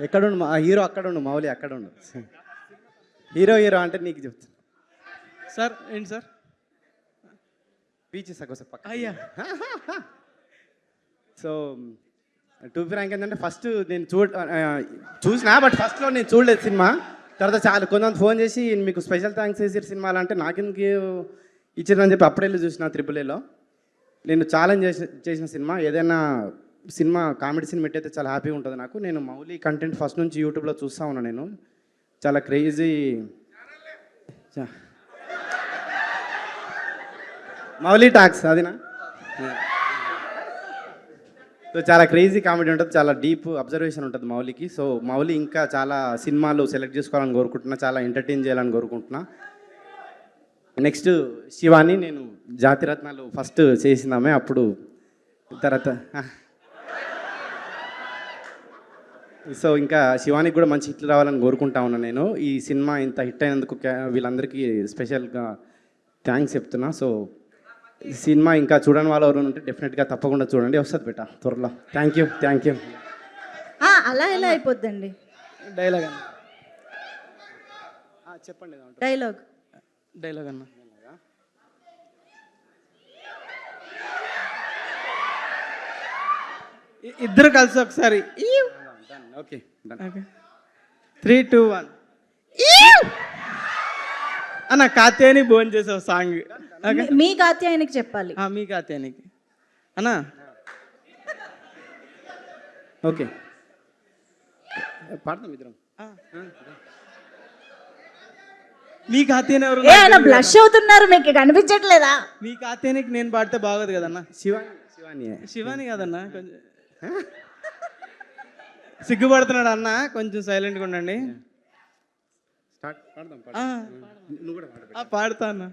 ఎక్కడుండు మా హీరో అక్కడ ఉండు మౌలి అక్కడ ఉండు హీరో హీరో అంటే నీకు చెప్తాను సార్ ఏంటి సార్? బీచ్ సగం పక్క అయ్యా. సో టూ ఫ్రాంక్ ఏంటంటే ఫస్ట్ నేను ఆ, చూసినా బట్ ఫస్ట్లో నేను చూడలేదు సినిమా. తర్వాత చాలా కొంతమంది ఫోన్ చేసి మీకు స్పెషల్ థ్యాంక్స్ చేసారు సినిమాలు అంటే నాకెందుకు ఇచ్చారని చెప్పి అప్పుడే చూసిన త్రిపుల్ ఏలో నేను ఛాలెంజ్ చేసి చేసిన సినిమా ఏదైనా సినిమా కామెడీ సినిమా అయితే చాలా హ్యాపీగా ఉంటుంది నాకు. నేను మౌలి కంటెంట్ ఫస్ట్ నుంచి యూట్యూబ్లో చూస్తూ ఉన్నాను నేను. చాలా క్రేజీ మౌలి టాక్స్ అదినా? సో చాలా క్రేజీ కామెడీ ఉంటుంది చాలా డీప్ అబ్జర్వేషన్ ఉంటుంది మౌలికి. సో మౌలి ఇంకా చాలా సినిమాలు సెలెక్ట్ చేసుకోవాలని కోరుకుంటున్నా చాలా ఎంటర్టైన్ చేయాలని కోరుకుంటున్నా. నెక్స్ట్ శివాని నేను జాతిరత్నాలు ఫస్ట్ చేసిందామే అప్పుడు తర్వాత సో ఇంకా శివానికి కూడా మంచి హిట్లు రావాలని కోరుకుంటా ఉన్నాను నేను. ఈ సినిమా ఇంత హిట్ అయినందుకు వీళ్ళందరికీ స్పెషల్గా థ్యాంక్స్ చెప్తున్నా. సో ఈ సినిమా ఇంకా చూడని వాళ్ళు ఎవరైనా ఉంటే డెఫినెట్గా తప్పకుండా చూడండి. వస్తుంది బేట త్వరలో. Thank you thank you. ఆ, అలా ఎలా అయిపోద్దండి? డైలాగ్ అన్న. చెప్పండి డైలాగ్. డైలాగ్ అన్న. ఇద్దరు కలిసి ఒకసారి. Okay okay. Three two one. అన్న కాత్యాని భోజనం చేసావు సాంగ్. ఓకే. మీ కాత్యాయనికి చెప్పాలి. ఆ, మీ కాత్యానికి అన్న. ఓకే. పాడతాం ఇద్దరం. మీ కాత్యాని ఎవరు ఏ ఆయన బ్లష్ అవుతున్నారు మీకు కనిపించట్లేదా? మీ కాత్యానికి నేను పాడితే బాగోదు కదన్న. శివాని శివాని. శివాని కాదన్న కొంచెం. సిగ్గుపడుతున్నాడు అన్న కొంచెం సైలెంట్గా ఉండండి. స్టార్ట్ పాడదాం పాడు. ఆ, నువ్వు కూడా పాడు ఆ, పాడుతా అన్న.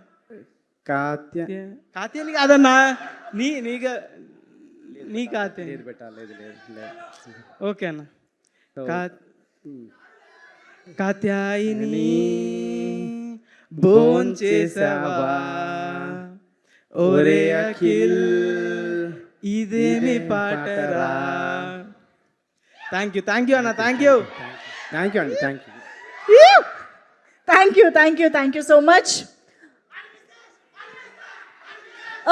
కాత్య కాత్యాని కాదన్నా నీ నీగా నీ కాత్య లేదు బెట్ట లేదు లేదు లేదు. ఓకే అన్న. కా-. కాత్యాయిని భోన్ చేసావా? ఒరే అఖిల్ ఇదేమి పాటరా? థ్యాంక్ యూ థ్యాంక్ యూ అన్న థ్యాంక్ యూ థ్యాంక్ యూ అండి thank you thank you thank you thank you so much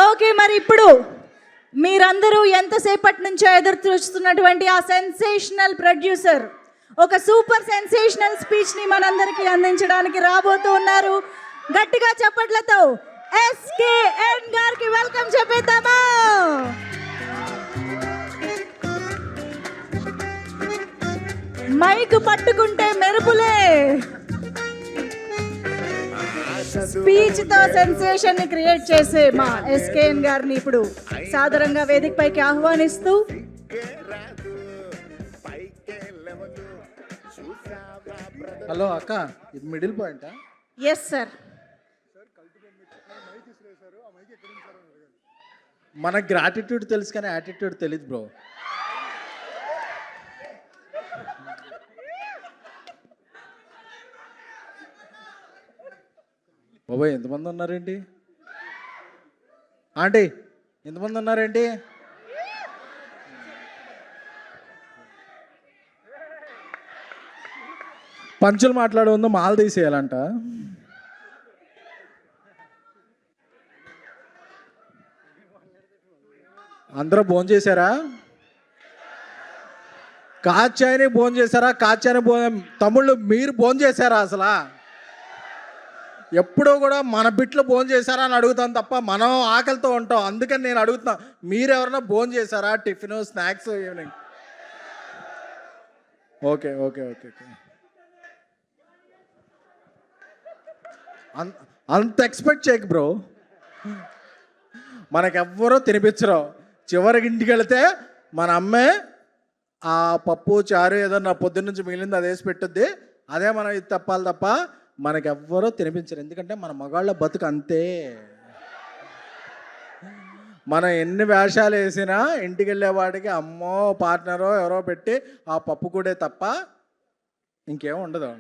okay మరి ఇప్పుడు మీరందరూ ఎంతసేపటి నుంచో ఎదురు చూస్తున్నటువంటి ఆ సెన్సేషనల్ ప్రొడ్యూసర్ ఒక సూపర్ సెన్సేషనల్ స్పీచ్ని మనందరికీ అందించడానికి రాబోతూ ఉన్నారు. గట్టిగా చప్పట్లతో ఎస్కేఎన్ గారికి వెల్కమ్ చెప్పేద్దామా? మైక్ పట్టుకుంటే మెరుపులే. స్పీచ్తో సెన్సేషన్ని క్రియేట్ చేసే మా ఎస్కేఎన్ గారిని ఇప్పుడు సాధారణంగా వేదిక పైకి ఆహ్వానిస్తూ హలో అక్క ఇది మిడిల్ పాయింటా ఎస్ సార్ మన గ్రాటిట్యూడ్ తెలుసు కానీ యాటిట్యూడ్ తెలియదు బ్రో బాబాయ్ ఎంతమంది ఉన్నారేంటి? ఆంటీ ఎంతమంది ఉన్నారేంటి? పంచులు మాట్లాడే ముందు మాల తీసేయాలంట. అందరూ భోజనం చేశారా? కాచాయని భోజనం చేశారా? కాచాయని భోజనం తమ్ముళ్ళు మీరు భోజనం చేశారా అసలు? ఎప్పుడూ కూడా మన బిట్లు భోజనం చేశారా అని అడుగుతాం తప్ప మనం ఆకలితో ఉంటాం. అందుకని నేను అడుగుతున్నా మీరు ఎవరైనా భోజనం చేశారా? Tiffin snacks evening. Okay okay okay okay. అంత ఎక్స్పెక్ట్ చేయకు బ్రో మనకెవ్వరూ తినిపించరు. చివరికి ఇంటికి వెళితే మన అమ్మే ఆ పప్పు చారు ఏదన్నా పొద్దున్న నుంచి మిగిలింది అది వేసి పెట్టుద్ది. అదే మనం ఇది తప్పాలి తప్ప మనకెవ్వరూ తినిపించరు. ఎందుకంటే మన మగాళ్ళ బతుకు అంతే. మనం ఎన్ని వేషాలు వేసినా ఇంటికి వెళ్ళేవాడికి అమ్మో పార్ట్నరో ఎవరో పెట్టి ఆ పప్పు కూడా తప్ప ఇంకేం ఉండదు.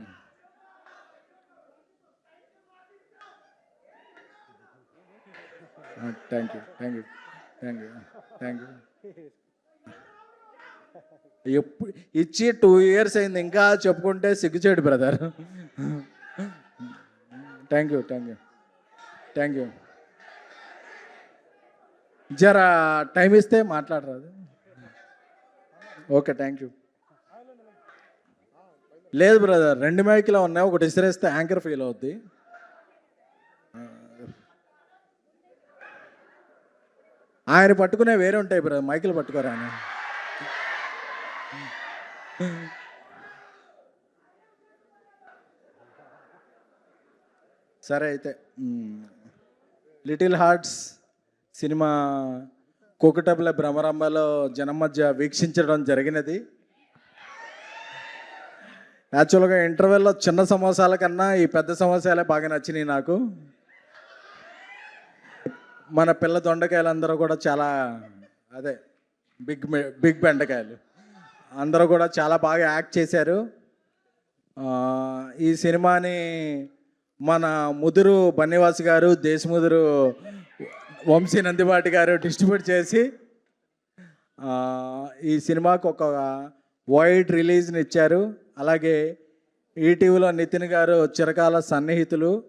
Thank you thank you thank you thank you ఎప్పుడు ఇచ్చి టూ ఇయర్స్ అయింది ఇంకా చెప్పుకుంటే సిగ్గుచేడు brother thank you thank you thank you జరా టైం ఇస్తే మాట్లాడరాదు. ఓకే థ్యాంక్ యూ లేదు బ్రదర్ రెండు మైకులో ఉన్నాయి ఒకటి ఇసిరేస్తే యాంకర్ ఫీల్ అవుద్ది. ఆయన పట్టుకునే వేరే ఉంటాయి బ్రదర్. మైకులు పట్టుకోరా ఆయన సరే అయితే లిటిల్ హార్ట్స్ సినిమా కోకటబుల భ్రమరంభలో జనం మధ్య వీక్షించడం జరిగినది. యాక్చువల్గా ఇంటర్వెల్లో చిన్న సమోసాల కన్నా ఈ పెద్ద సమోసాలే బాగా నచ్చినాయి నాకు. మన పిల్ల దొండకాయలు అందరూ కూడా చాలా అదే బిగ్ బిగ్ బెండకాయలు. అందరూ కూడా చాలా బాగా యాక్ట్ చేశారు. ఈ సినిమాని మన ముదురు బన్నివాస్ గారు దేశముదురు వంశీ నందిబాటి గారు డిస్ట్రిబ్యూట్ చేసి ఈ సినిమాకు ఒక వైడ్ రిలీజ్ని ఇచ్చారు. అలాగే ఈటీవీలో నితిన్ గారు చిరకాల సన్నిహితులు.